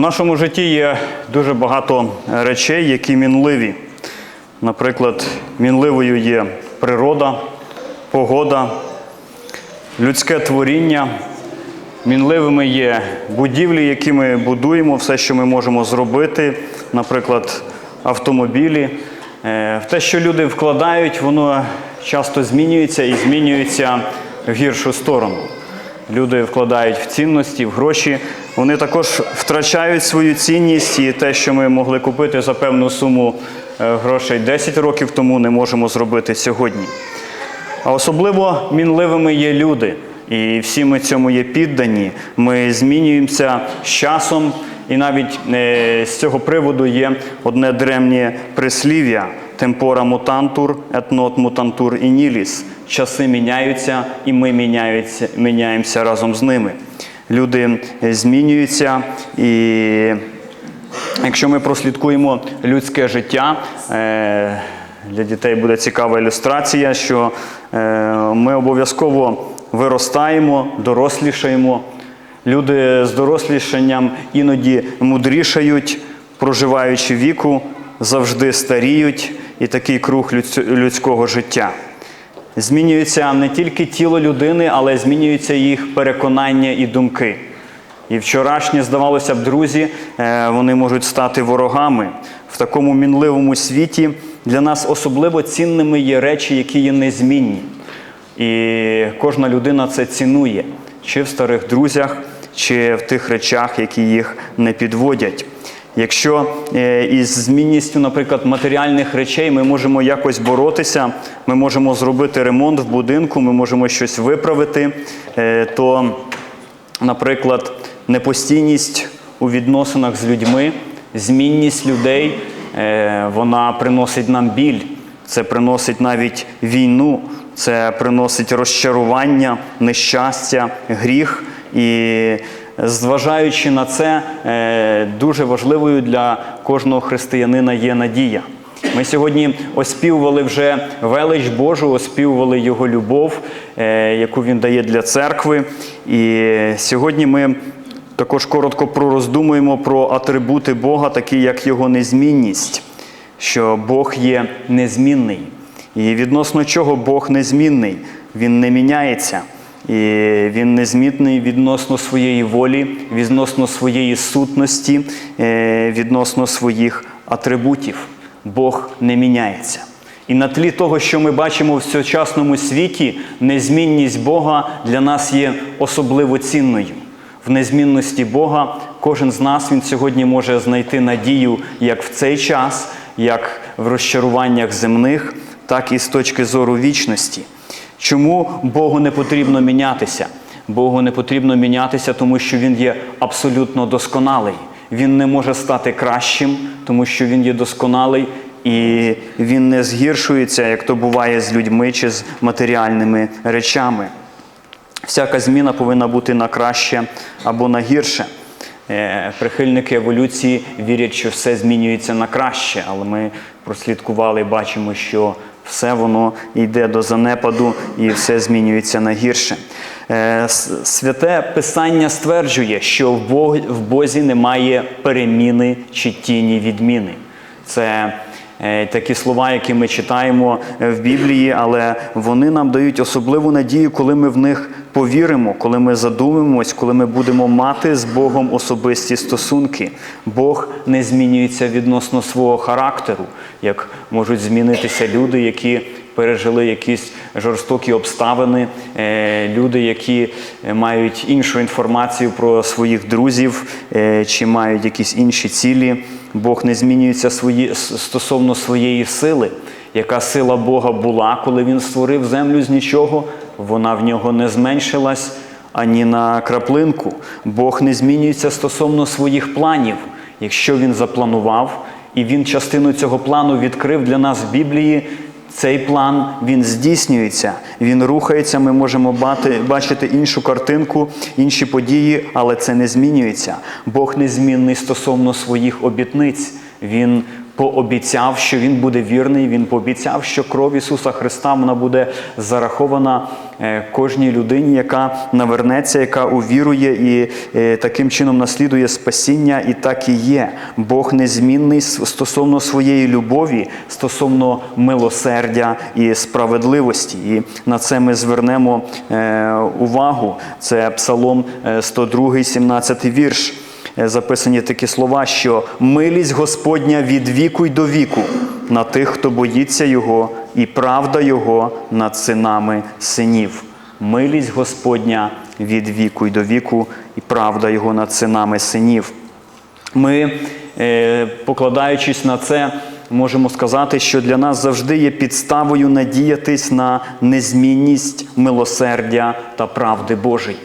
В нашому житті є дуже багато речей, які мінливі. Наприклад, мінливою є природа, погода, людське творіння. Мінливими є будівлі, які ми будуємо, все, що ми можемо зробити, наприклад, автомобілі. Е, В те, що люди вкладають, воно часто змінюється і змінюється в гіршу сторону. Люди вкладають в цінності, в гроші. Вони також втрачають свою цінність і те, що ми могли купити за певну суму е, грошей 10 років тому, не можемо зробити сьогодні. А особливо мінливими є люди. І всі ми цьому є піддані. Ми змінюємося з часом. І навіть е, з цього приводу є одне древнє прислів'я темпора мутантур, етнот мутантур і ніліс. Часи міняються, і ми міняються, міняємося разом з ними. Люди змінюються і Якщо ми прослідкуємо людське життя, е, для дітей буде цікава ілюстрація, що е, ми обов'язково виростаємо, дорослішаємо. Люди з дорослішанням іноді мудрішають, проживаючи віку, завжди старіють, і такий круг людсь- людського життя. Змінюється не тільки тіло людини, але змінюються їх переконання і думки. І вчорашні, здавалося б, друзі, е, вони можуть стати ворогами. В такому мінливому світі для нас особливо цінними є речі, які є незмінні. І кожна людина це цінує, чи в старих друзях, чи в тих речах, які їх не підводять. Якщо е, із змінністю, наприклад, матеріальних речей ми можемо якось боротися, ми можемо зробити ремонт в будинку, ми можемо щось виправити, е, то наприклад, непостійність у відносинах з людьми, змінність людей, е, вона приносить нам біль, це приносить навіть війну, це приносить розчарування, нещастя, гріх. І зважаючи на це, е, дуже важливою для кожного християнина є надія. Ми сьогодні оспівували вже велич Божу, оспівували Його любов, е, яку Він дає для церкви. І сьогодні ми також коротко пророздумуємо про атрибути Бога, такі як Його незмінність, що Бог є незмінний. І відносно чого Бог незмінний, Він не міняється. І він незмітний відносно своєї волі, відносно своєї сутності, е, відносно своїх атрибутів. Бог не міняється. І на тлі того, що ми бачимо в сучасному світі, незмінність Бога для нас є особливо цінною. В незмінності Бога кожен з нас він сьогодні може знайти надію як в цей час, як в розчаруваннях земних, так і з точки зору вічності. Чому Богу не потрібно мінятися? Богу не потрібно мінятися, тому що Він є абсолютно досконалий. Він не може стати кращим, тому що Він є досконалий і він не згіршується, як то буває з людьми чи з матеріальними речами. Всяка зміна повинна бути на краще або на гірше. Е, Прихильники еволюції вірять, що все змінюється на краще, але ми прослідкували і бачимо, що все воно йде до занепаду і все змінюється на гірше. Е, Святе Писання стверджує, що в Бозі немає переміни чи тіні відміни. Це такі слова, які ми читаємо е, в Біблії, але вони нам дають особливу надію, коли ми в них повіримо, коли ми задумаємось, коли ми будемо мати з Богом особисті стосунки. Бог не змінюється відносно свого характеру, як можуть змінитися люди, які пережили якісь жорстокі обставини, е, люди, які е, мають іншу інформацію про своїх друзів е, чи мають якісь інші цілі. Бог не змінюється свої, стосовно своєї сили. Яка сила Бога була, коли Він створив землю з нічого, вона в нього не зменшилась ані на краплинку. Бог не змінюється стосовно своїх планів. Якщо Він запланував, і Він частину цього плану відкрив для нас в Біблії, цей план він здійснюється, він рухається. Ми можемо бати, бачити іншу картинку, інші події, але це не змінюється. Бог незмінний стосовно своїх обітниць. Він пообіцяв, що Він буде вірний. Він пообіцяв, що кров Ісуса Христа вона буде зарахована е, кожній людині, яка навернеться, яка увірує і е, таким чином наслідує спасіння, і так і є. Бог незмінний стосовно своєї любові, стосовно милосердя і справедливості. І на це ми звернемо е, увагу. Це Псалом е, 102, 17 вірш. Е, Записані такі слова, що милість Господня від віку й до віку на тих, хто боїться Його, і правда Його над синами синів. Милість Господня від віку й до віку, і правда Його над синами синів. Ми, е, покладаючись на це, можемо сказати, що для нас завжди є підставою надіятись на незмінність милосердя та правди Божої.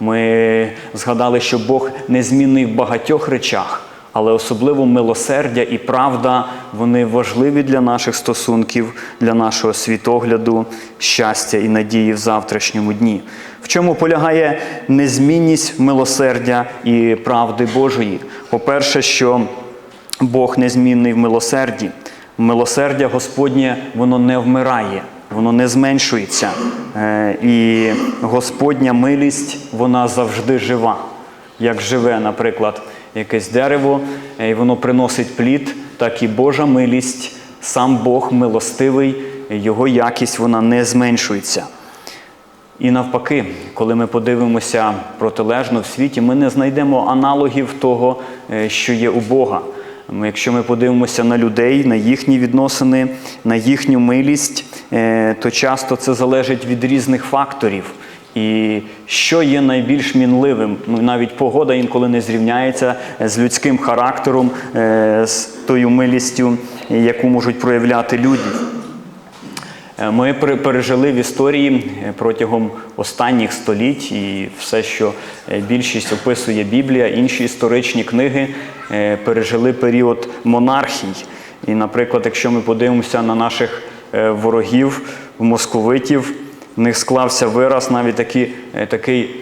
Ми згадали, що Бог незмінний в багатьох речах, але особливо милосердя і правда вони важливі для наших стосунків, для нашого світогляду, щастя і надії в завтрашньому дні. В чому полягає незмінність милосердя і правди Божої? По-перше, що Бог незмінний в милосерді. Милосердя Господнє воно не вмирає, воно не зменшується. Е, І Господня милість вона завжди жива. Як живе, наприклад, якесь дерево, е, і воно приносить плід, так і Божа милість, сам Бог милостивий, його якість вона не зменшується. І навпаки, коли ми подивимося протилежно в світі, ми не знайдемо аналогів того, е, що є у Бога. Якщо ми подивимося на людей, на їхні відносини, на їхню милість, то часто це залежить від різних факторів. І що є найбільш мінливим? Ну, навіть погода інколи не зрівняється з людським характером, е, з тою милістю, яку можуть проявляти люди. Е, Ми пережили в історії е, протягом останніх століть і все, що е, більшість описує Біблія, інші історичні книги е, пережили період монархій. І, наприклад, якщо ми подивимося на наших е, ворогів, московитів, в них склався вираз навіть такий, е, такий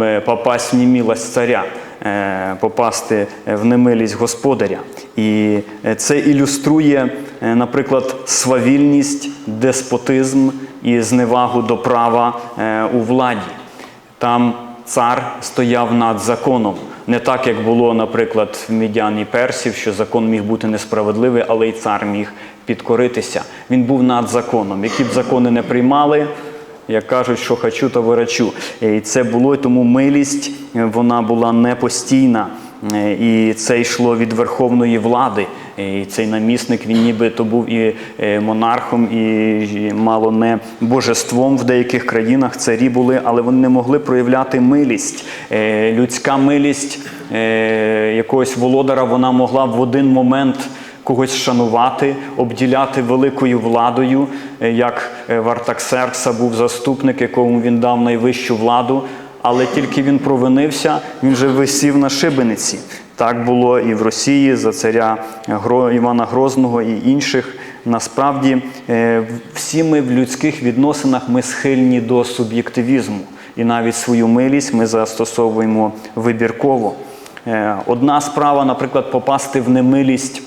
е, попасть в немілость царя, е, попасти в немилість господаря. І е, це ілюструє, е, наприклад, свавільність, деспотизм і зневагу до права е, у владі. Там цар стояв над законом. Не так, як було, наприклад, в Мідян і Персів, що закон міг бути несправедливий, але й цар міг підкоритися. Він був над законом. Які б закони не приймали, як кажуть, що хочу, то вирачу. І це було, тому милість е, вона була не постійна. Е, І це йшло від верховної влади. І цей намісник він ніби то був і е, монархом, і і мало не божеством в деяких країнах царі були, але вони не могли проявляти милість. Е, Людська милість е, якогось володара вона могла в один момент когось шанувати, обділяти великою владою, е, як е, в був заступник, якому він дав найвищу владу. Але тільки він провинився, він же висів на шибениці. Так було і в Росії за царя Івана Грозного і інших. Насправді, е, всі ми в людських відносинах ми схильні до суб'єктивізму. І навіть свою милість ми застосовуємо вибірково. Одна справа, наприклад, попасти в немилість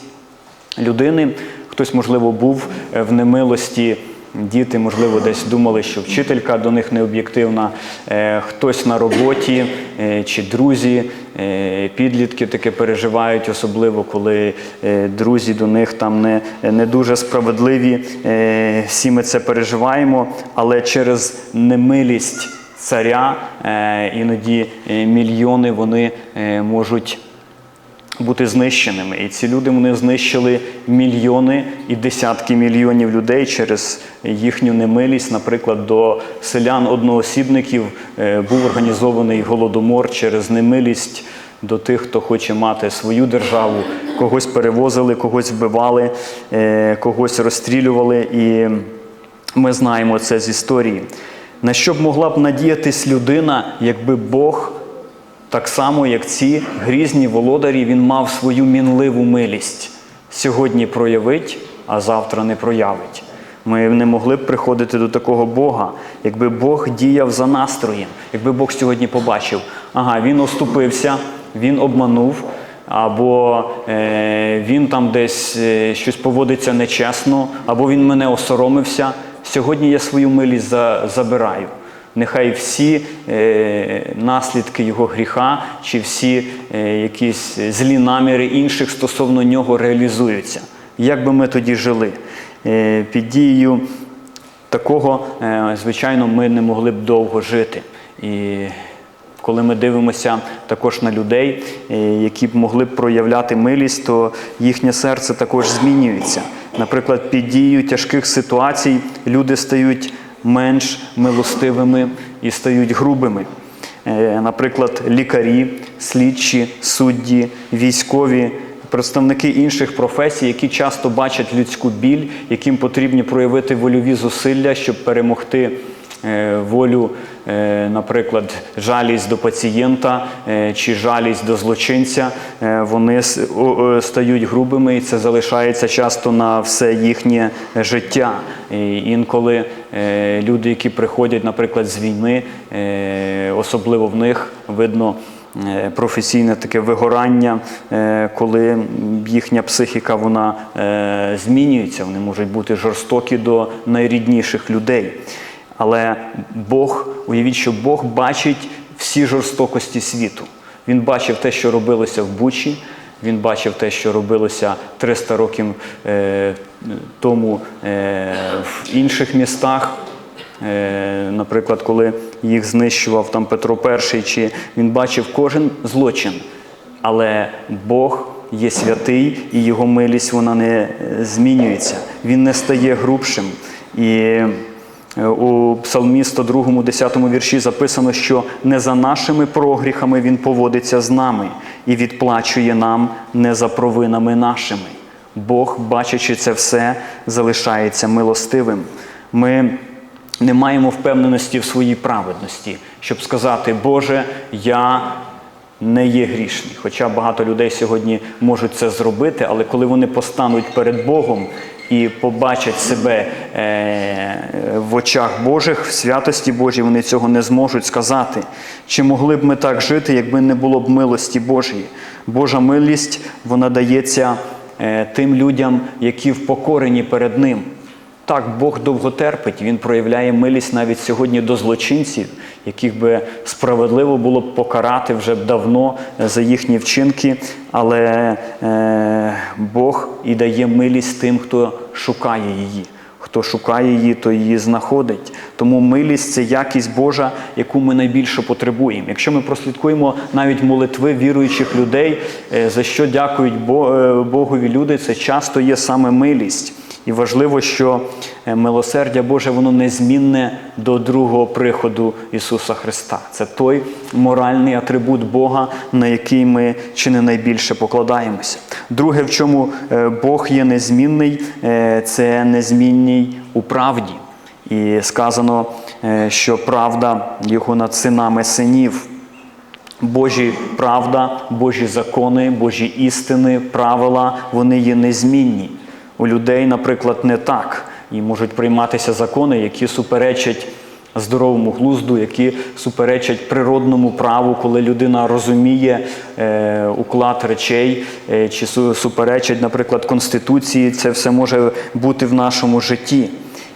людини. Хтось, можливо, був е, в немилості. Діти, можливо, десь думали, що вчителька до них не об'єктивна, Е, хтось на роботі е, чи друзі, підлітки таке переживають, особливо коли друзі до них там не, не дуже справедливі. Всі ми це переживаємо, але через немилість царя іноді мільйони вони можуть бути знищеними. І ці люди вони знищили мільйони і десятки мільйонів людей через їхню немилість. Наприклад, до селян одноосібників е, був організований голодомор через немилість. До тих, хто хоче мати свою державу, когось перевозили, когось вбивали, е, когось розстрілювали, і ми знаємо це з історії. На що б могла б надіятись людина, якби Бог так само, як ці грізні володарі, він мав свою мінливу милість. Сьогодні проявить, а завтра не проявить. Ми не могли б приходити до такого Бога, якби Бог діяв за настроєм, якби Бог сьогодні побачив, ага, він оступився, він обманув, або е, він там десь е, щось поводиться нечесно, або він мене осоромився. Сьогодні я свою милість за, забираю. Нехай всі е, наслідки його гріха чи всі е, якісь злі наміри інших стосовно нього реалізуються. Як би ми тоді жили? Е, під дією такого, звичайно, ми не могли б довго жити. І коли ми дивимося також на людей, які б могли б проявляти милість, то їхнє серце також змінюється. Наприклад, під дією тяжких ситуацій люди стають менш милостивими і стають грубими. Е, Наприклад, лікарі, слідчі, судді, військові, представники інших професій, які часто бачать людську біль, яким потрібні проявити вольові зусилля, щоб перемогти волю, е, наприклад, жалість до пацієнта е, чи жалість до злочинця, е, вони стають грубими, і це залишається часто на все їхнє життя. І інколи е, люди, які приходять, наприклад, з війни, е, особливо в них видно. е, Професійне таке вигорання, е, коли їхня психіка вона е, змінюється, вони можуть бути жорстокі до найрідніших людей. Але Бог, уявіть, що Бог бачить всі жорстокості світу. Він бачив те, що робилося в Бучі, він бачив те, що робилося 300 років е, тому е, в інших містах. Е, Наприклад, коли їх знищував там Петро І, чи він бачив кожен злочин. Але Бог є святий, і його милість вона не е, змінюється. Він не стає грубшим. І у Псалмі 102, 10 вірші записано, що не за нашими прогріхами Він поводиться з нами і відплачує нам не за провинами нашими. Бог, бачачи це все, залишається милостивим. Ми не маємо впевненості в своїй праведності, щоб сказати, Боже, я не є грішний. Хоча багато людей сьогодні можуть це зробити, але коли вони постануть перед Богом і побачать себе е, в очах Божих, в святості Божій, вони цього не зможуть сказати. Чи могли б ми так жити, якби не було б милості Божої? Божа милість вона дається е, тим людям, які впокорені перед Ним. Так, Бог довго терпить, Він проявляє милість навіть сьогодні до злочинців, яких би справедливо було б покарати вже давно е, за їхні вчинки, але е, Бог і дає милість тим, хто шукає її. Хто шукає її, то її знаходить. Тому милість це якість Божа, яку ми найбільше потребуємо. Якщо ми прослідкуємо навіть молитви віруючих людей, е, за що дякують е, Богові люди, це часто є саме милість. І важливо, що е, милосердя Боже, воно незмінне до другого приходу Ісуса Христа. Це той моральний атрибут Бога, на який ми чи не найбільше покладаємося. Друге, в чому е, Бог є незмінний, е, це незмінний у правді. І сказано, що правда його над синами синів. Божі правда, Божі закони, Божі істини, правила, вони є незмінні. У людей, наприклад, не так. І можуть прийматися закони, які суперечать здоровому глузду, які суперечать природному праву, коли людина розуміє е, уклад речей, е, чи суперечать, наприклад, Конституції. Це все може бути в нашому житті.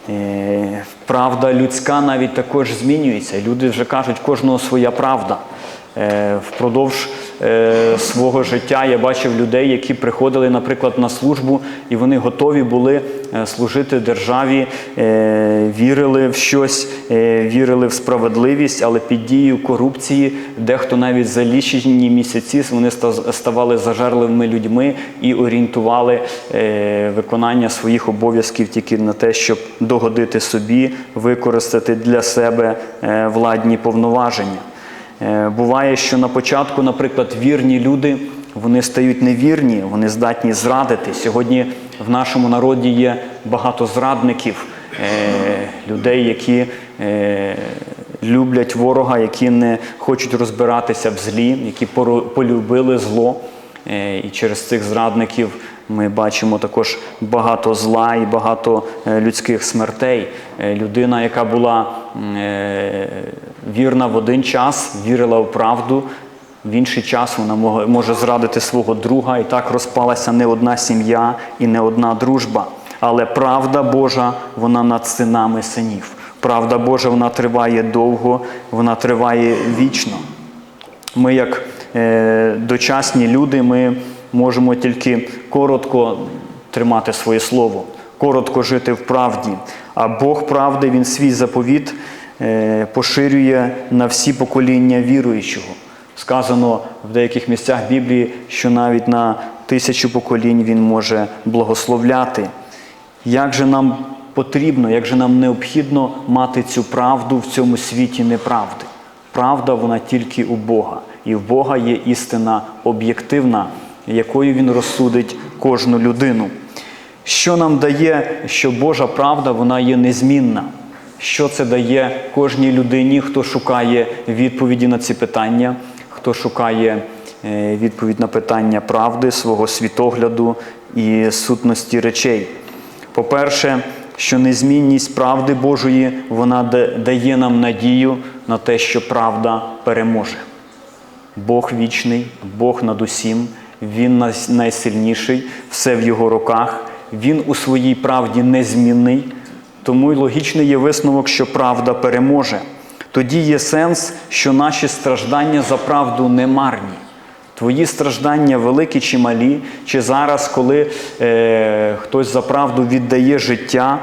Е, правда людська навіть також змінюється. Люди вже кажуть, кожного своя правда. Е, Впродовж е, свого життя я бачив людей, які приходили, наприклад, на службу, і вони готові були е, служити державі, вірили в щось, вірили в справедливість, але під дією корупції, дехто навіть за лічені місяці вони ставали зажерливими людьми і орієнтували виконання своїх обов'язків тільки на те, щоб догодити собі, використати для себе владні повноваження. Е, Буває, що на початку, наприклад, вірні люди вони стають невірні, вони здатні зрадити. Сьогодні в нашому народі є багато зрадників, е, людей, які е, люблять ворога, які не хочуть розбиратися в злі, які полюбили зло. І через цих зрадників ми бачимо також багато зла і багато людських смертей. Людина, яка була вірна в один час, вірила в правду, В інший час вона може зрадити свого друга, і так розпалася не одна сім'я і не одна дружба. Але правда Божа, вона над синами синів. Правда Божа, вона триває довго, вона триває вічно. Ми, як е, дочасні люди, ми можемо тільки коротко тримати своє слово, коротко жити в правді. А Бог правди, Він свій заповіт поширює на всі покоління віруючого. Сказано в деяких місцях Біблії, що навіть на тисячу поколінь Він може благословляти. Як же нам потрібно, як же нам необхідно мати цю правду в цьому світі неправди? Правда, вона тільки у Бога. І в Бога є істина об'єктивна, якою Він розсудить кожну людину. Що нам дає, що Божа правда вона є незмінна? Що це дає кожній людині, хто шукає відповіді на ці питання, хто шукає е, відповідь на питання правди, свого світогляду і сутності речей? По-перше, що незмінність правди Божої вона дає нам надію на те, що правда переможе. Бог вічний, Бог над усім, Він найсильніший, все в його руках, Він у своїй правді незмінний. Тому й логічний є висновок, що правда переможе. Тоді є сенс, що наші страждання за правду не марні. Твої страждання великі чи малі, чи зараз, коли е, хтось за правду віддає життя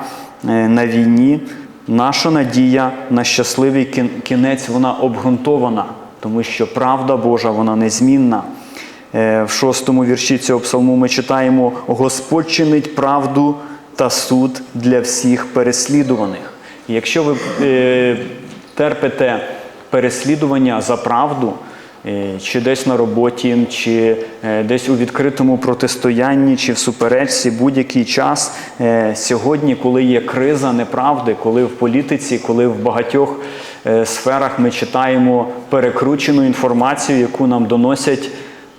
е, на війні, наша надія на щасливий кінець вона обґрунтована, тому що правда Божа вона незмінна. Е, в шостому вірші цього псалму ми читаємо: Господь чинить правду та суд для всіх переслідуваних. Якщо ви е, терпите переслідування за правду, е, чи десь на роботі, чи е, десь у відкритому протистоянні, чи в суперечці будь-який час. Е, Сьогодні, коли є криза неправди, коли в політиці, коли в багатьох е, сферах ми читаємо перекручену інформацію, яку нам доносять,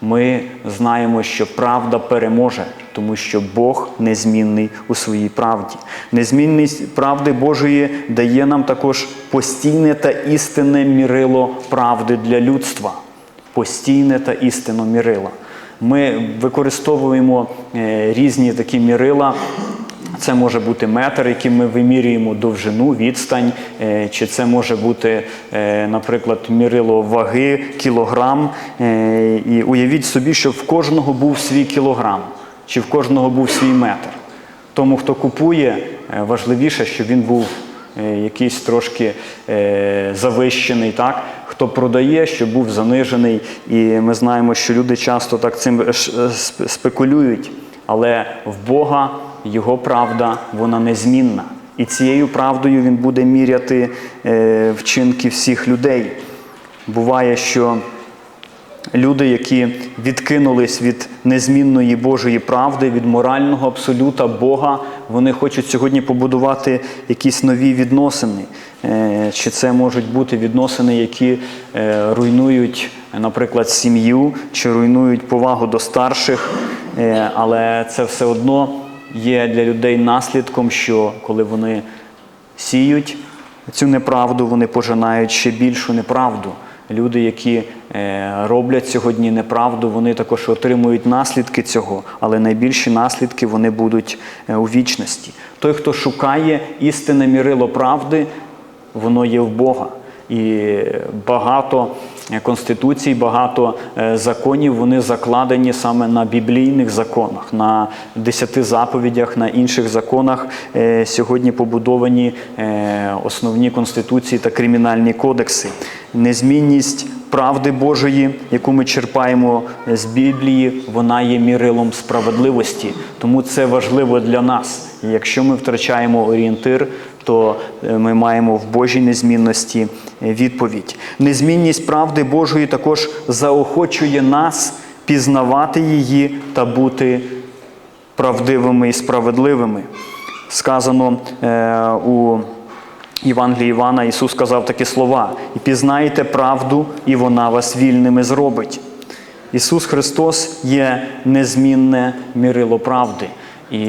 ми знаємо, що правда переможе, тому що Бог незмінний у своїй правді. Незмінність правди Божої дає нам також постійне та істинне мірило правди для людства. Постійне та істинне мірило. Ми використовуємо е, різні такі мірила. Це може бути метр, яким ми вимірюємо довжину, відстань, е, чи це може бути, е, наприклад, мірило ваги, кілограм. І уявіть собі, що в кожного був свій кілограм, чи в кожного був свій метр. Тому, хто купує, е, важливіше, щоб він був е, якийсь трошки е, завищений, так? хто продає, щоб був занижений. І ми знаємо, що люди часто так цим спекулюють. Але в Бога його правда, вона незмінна. І цією правдою він буде міряти вчинки всіх людей. Буває, що люди, які відкинулись від незмінної Божої правди, від морального абсолюта Бога, вони хочуть сьогодні побудувати якісь нові відносини. Е, Чи це можуть бути відносини, які е, руйнують, наприклад, сім'ю, чи руйнують повагу до старших, Е, але це все одно є для людей наслідком, що коли вони сіють цю неправду, вони пожинають ще більшу неправду. Люди, які е, роблять сьогодні неправду, вони також отримують наслідки цього, але найбільші наслідки вони будуть е, у вічності. Той, хто шукає істинне мірило правди, воно є в Бога. І багато конституцій, багато е, законів вони закладені саме на біблійних законах, на десяти заповідях, на інших законах. Е, Сьогодні побудовані е, основні конституції та кримінальні кодекси. Незмінність правди Божої, яку ми черпаємо з Біблії, вона є мірилом справедливості. Тому це важливо для нас. Якщо ми втрачаємо орієнтир, то е, ми маємо в Божій незмінності е, відповідь. Незмінність правди Божої також заохочує нас пізнавати її та бути правдивими і справедливими. Сказано е, у Євангелії Івана Ісус сказав такі слова: і пізнаєте правду, і вона вас вільними зробить. Ісус Христос є незмінне мірило правди. І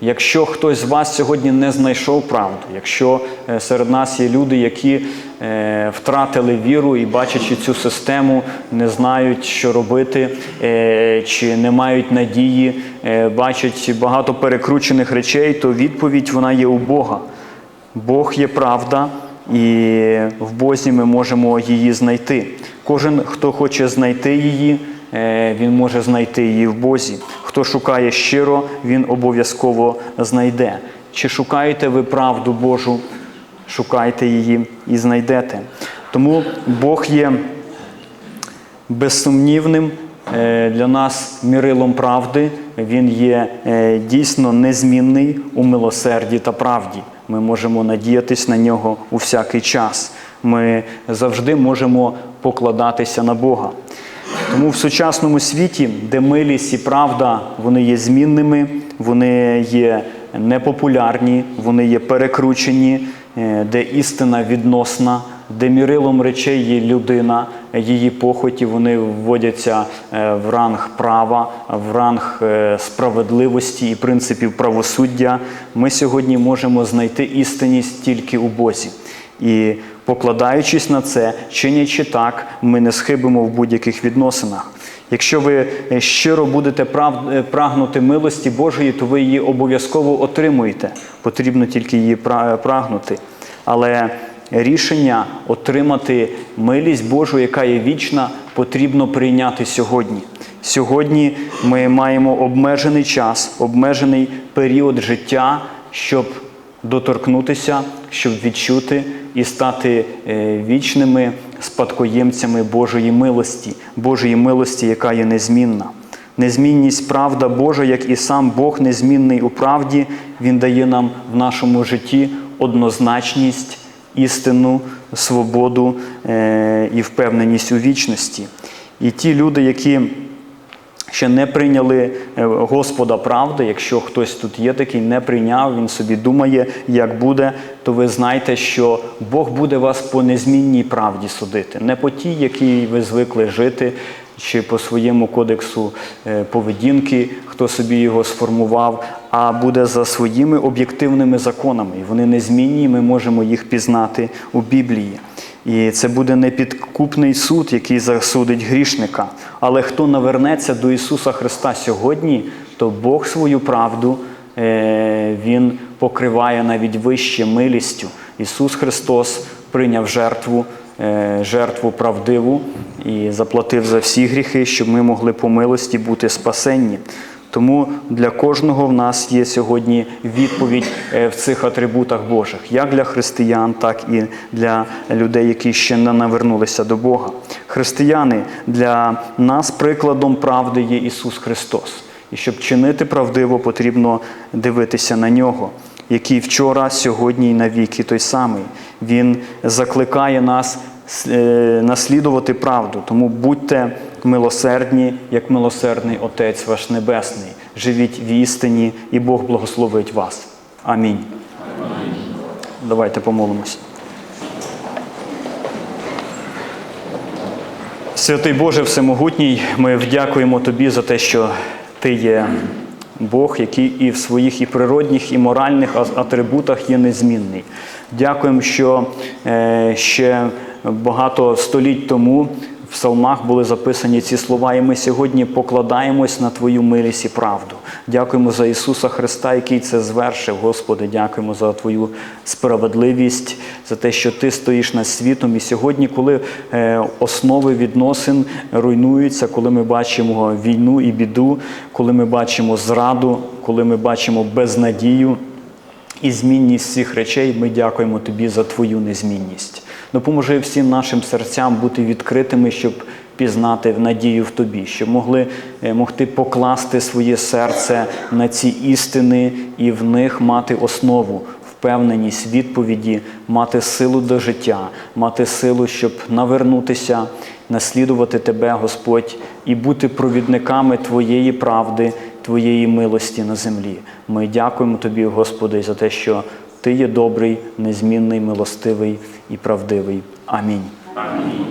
якщо хтось з вас сьогодні не знайшов правду, якщо е, серед нас є люди, які е, втратили віру і, бачачи цю систему, не знають, що робити, е, чи не мають надії, бачать багато перекручених речей, то відповідь вона є у Бога. Бог є правда, і в Бозі ми можемо її знайти. Кожен, хто хоче знайти її, він може знайти її в Бозі. Хто шукає щиро, він обов'язково знайде. Чи шукаєте ви правду Божу? Шукайте її і знайдете. Тому Бог є безсумнівним е, для нас мірилом правди. Він є е, дійсно незмінний у милосерді та правді. Ми можемо надіятись на нього у всякий час. Ми завжди можемо покладатися на Бога. Тому в сучасному світі, де милість і правда вони є змінними, вони є непопулярні, вони є перекручені, е, де істина відносна, де мірилом речей є людина, її похоті, вони вводяться е, в ранг права, в ранг е, справедливості і принципів правосуддя. Ми сьогодні можемо знайти істинність тільки у Бозі. І покладаючись на це, чинячи так, ми не схибимо в будь-яких відносинах. Якщо ви е, щиро будете е, прагнути милості Божої, то ви її обов'язково отримуєте. Потрібно тільки її прагнути. Але рішення отримати милість Божу, яка є вічна, потрібно прийняти сьогодні. Сьогодні ми маємо обмежений час, обмежений період життя, щоб доторкнутися, щоб відчути і стати е, вічними спадкоємцями Божої милості, Божої милості, яка є незмінна. Незмінність правда Божа, як і сам Бог незмінний у правді, Він дає нам в нашому житті однозначність, істину, свободу е, і впевненість у вічності. І ті люди, які ще не прийняли е, Господа правди, якщо хтось тут є такий, не прийняв, він собі думає, як буде, то ви знаєте, що Бог буде вас по незмінній правді судити, не по тій, якій ви звикли жити, чи по своєму кодексу е, поведінки, хто собі його сформував, а буде за своїми об'єктивними законами. І вони незмінні, ми можемо їх пізнати у Біблії. І це буде непідкупний суд, який засудить грішника. Але хто навернеться до Ісуса Христа сьогодні, то Бог свою правду е, Він покриває навіть вище милістю. Ісус Христос прийняв жертву, е, жертву правдиву і заплатив за всі гріхи, щоб ми могли по милості бути спасенні. Тому для кожного в нас є сьогодні відповідь е, в цих атрибутах Божих, як для християн, так і для людей, які ще не навернулися до Бога. Християни для нас прикладом правди є Ісус Христос. І щоб чинити правдиво, потрібно дивитися на нього, який вчора, сьогодні і навіки той самий. Він закликає нас наслідувати правду. Тому будьте милосердні, як милосердний Отець ваш Небесний. Живіть в істині, і Бог благословить вас. Амінь. Давайте помолимося. Святий Боже Всемогутній, ми вдякуємо Тобі за те, що Ти є Бог, який і в своїх і природних, і моральних атрибутах є незмінний. Дякуємо, що е, ще багато століть тому в псалмах були записані ці слова, і ми сьогодні покладаємось на Твою милість і правду. Дякуємо за Ісуса Христа, який це звершив. Господи, дякуємо за Твою справедливість, за те, що Ти стоїш над світом. І сьогодні, коли е, основи відносин руйнуються, коли ми бачимо війну і біду, коли ми бачимо зраду, коли ми бачимо безнадію і змінність всіх речей, ми дякуємо Тобі за Твою незмінність. Допоможи всім нашим серцям бути відкритими, щоб пізнати надію в Тобі, щоб могли е, могти покласти своє серце на ці істини і в них мати основу, впевненість, відповіді, мати силу до життя, мати силу, щоб навернутися, наслідувати Тебе, Господь, і бути провідниками Твоєї правди, Твоєї милості на землі. Ми дякуємо Тобі, Господи, за те, що Ти є добрий, незмінний, милостивий і правдивий. Амінь. Амінь.